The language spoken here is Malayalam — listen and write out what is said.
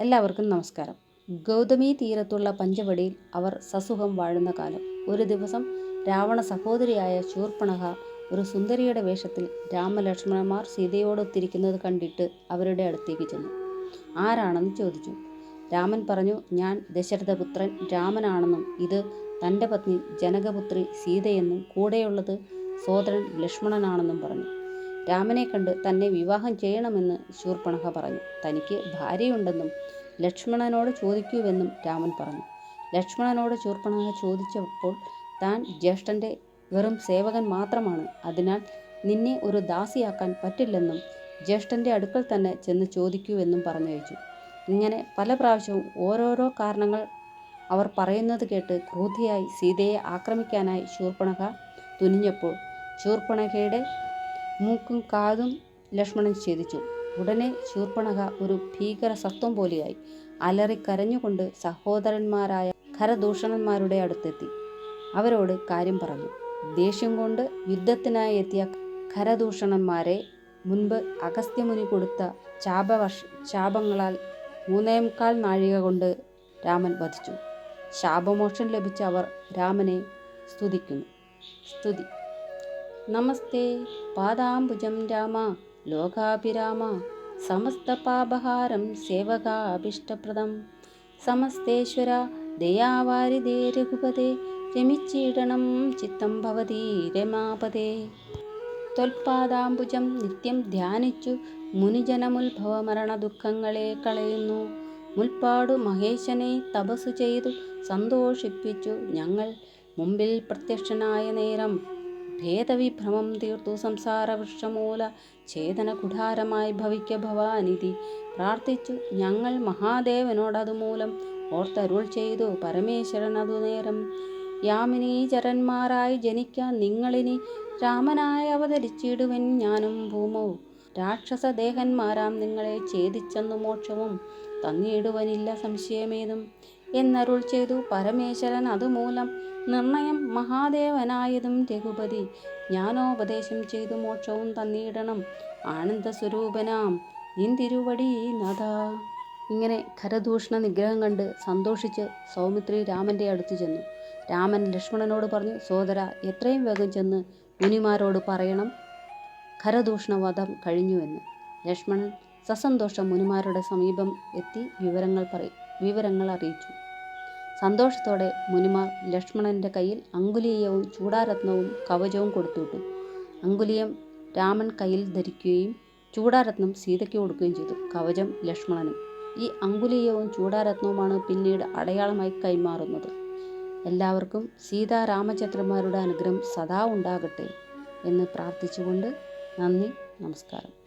എല്ലാവർക്കും നമസ്കാരം. ഗൗതമി തീരത്തുള്ള പഞ്ചവടിയിൽ അവർ സസുഖം വാഴുന്ന കാലം. ഒരു ദിവസം രാവണ സഹോദരിയായ ശൂർപ്പണഹ ഒരു സുന്ദരിയുടെ വേഷത്തിൽ രാമലക്ഷ്മണന്മാർ സീതയോടൊത്തിരിക്കുന്നത് കണ്ടിട്ട് അവരുടെ അടുത്തേക്ക് ചെന്നു. ആരാണെന്ന് ചോദിച്ചു. രാമൻ പറഞ്ഞു ഞാൻ ദശരഥപുത്രൻ രാമനാണെന്നും ഇത് തന്റെ പത്നി ജനകപുത്രി സീതയെന്നും കൂടെയുള്ളത് സോദരൻ ലക്ഷ്മണനാണെന്നും പറഞ്ഞു. രാമനെ കണ്ട് തന്നെ വിവാഹം ചെയ്യണമെന്ന് ശൂർപ്പണഖ പറഞ്ഞു. തനിക്ക് ഭാര്യയുണ്ടെന്നും ലക്ഷ്മണനോട് ചോദിക്കൂവെന്നും രാമൻ പറഞ്ഞു. ലക്ഷ്മണനോട് ശൂർപ്പണഖ ചോദിച്ചപ്പോൾ താൻ ജ്യേഷ്ഠന്റെ വെറും സേവകൻ മാത്രമാണ്. അതിനാൽ നിന്നെ ഒരു ദാസിയാക്കാൻ പറ്റില്ലെന്നും ജ്യേഷ്ഠന്റെ അടുക്കൽ തന്നെ ചെന്ന് ചോദിക്കൂവെന്നും പറഞ്ഞയച്ചു. ഇങ്ങനെ പല പ്രാവശ്യവും ഓരോരോ കാരണങ്ങൾ അവർ പറയുന്നത് കേട്ട് ക്രൂധിയായി സീതയെ ആക്രമിക്കാനായി ശൂർപ്പണഖ തുനിഞ്ഞപ്പോൾ ശൂർപ്പണഖയുടെ മൂക്കും കാതും ലക്ഷ്മണൻ ഛേദിച്ചു. ഉടനെ ശൂർപ്പണക ഒരു ഭീകര സത്വം പോലെയായി. അലറി കരഞ്ഞുകൊണ്ട് സഹോദരന്മാരായ ഖരദൂഷണന്മാരുടെ അടുത്തെത്തി. അവരോട് കാര്യം പറഞ്ഞു. ദേഷ്യം കൊണ്ട് യുദ്ധത്തിനായി എത്തിയ ഖരദൂഷണന്മാരെ മുൻപ് അഗസ്ത്യമുനി കൊടുത്ത ചാപവർഷ ശാപങ്ങളാൽ മൂന്നേമുക്കാൽ നാഴിക കൊണ്ട് രാമൻ വധിച്ചു. ശാപമോക്ഷം ലഭിച്ച അവർ രാമനെ സ്തുതിക്കുന്നു. സ്തുതി. നമസ്തേ. പാദാംബുജം രാമ ലോകാഭിരാമ സമസ്തപാപഹാരം സേവകാഭിഷ്ടപ്രദം. സമസ്തേശ്വര ദയാവാരിദേ രഘുപതേ രമിച്ചീടണം ചിത്തം ഭവതി രമാപതേ. തൊൽപാദാംബുജം നിത്യം ധ്യാനിച്ചു മുനിജനമുത്ഭവ മരണ ദുഃഖങ്ങളെ കളയുന്നു. മുൽപ്പാടു മഹേശനെ തപസ്സു ചെയ്തു സന്തോഷിപ്പിച്ചു ഞങ്ങൾ. മുമ്പിൽ പ്രത്യക്ഷനായ നേരം ഭേദവിഭ്രമം തീർത്തു സംസാരവൃക്ഷമൂല ഛേദനകുഠാരമായി ഛേദന കുഠാരമായി ഭവിക്ക ഭവാനിധി. പ്രാർത്ഥിച്ചു ഞങ്ങൾ മഹാദേവനോടതുമൂലം ഓർത്തരുൾ ചെയ്തു പരമേശ്വരൻ അതു നേരം യാമിനീചരന്മാരായി ജനിക്കാൻ നിങ്ങളിനി രാമനായി അവതരിച്ചിടുവൻ ഞാനും ഭൂമോ രാക്ഷസദേഹന്മാരാം നിങ്ങളെ ഛേദിച്ചെന്നു മോക്ഷവും തന്നിടുവനില്ല സംശയമേതും. എന്നരുൾ ചെയ്തു പരമേശ്വരൻ അതുമൂലം നിർണയം മഹാദേവനായതും രഘുപതി. ജ്ഞാനോപദേശം ചെയ്തു മോക്ഷവും തന്നിടണം. ആനന്ദസ്വരൂപനാം. നിന്തിരുവടി നഥ ഇങ്ങനെ ഖരദൂഷണ നിഗ്രഹം കണ്ട് സന്തോഷിച്ച് സൗമിത്രി രാമന്റെ അടുത്ത് ചെന്നു. രാമൻ ലക്ഷ്മണനോട് പറഞ്ഞു സോദര എത്രയും വേഗം ചെന്ന് മുനിമാരോട് പറയണം. ഖരദൂഷണവധം കഴിഞ്ഞുവെന്ന് ലക്ഷ്മണൻ സസന്തോഷം മുനിമാരുടെ സമീപം എത്തി വിവരങ്ങൾ പറയും വിവരങ്ങൾ അറിയിച്ചു. സന്തോഷത്തോടെ മുനിമാർ ലക്ഷ്മണന്റെ കയ്യിൽ അങ്കുലീയവും ചൂടാരത്നവും കവചവും കൊടുത്തുവിട്ടു. അങ്കുലീയം രാമൻ കയ്യിൽ ധരിക്കുകയും ചൂടാരത്നം സീതയ്ക്ക് കൊടുക്കുകയും ചെയ്തു. കവചം ലക്ഷ്മണനും. ഈ അങ്കുലീയവും ചൂടാരത്നവുമാണ് പിന്നീട് അടയാളമായി കൈമാറുന്നത്. എല്ലാവർക്കും സീതാരാമചന്ദ്രന്മാരുടെ അനുഗ്രഹം സദാ ഉണ്ടാകട്ടെ എന്ന് പ്രാർത്ഥിച്ചുകൊണ്ട് നന്ദി നമസ്കാരം.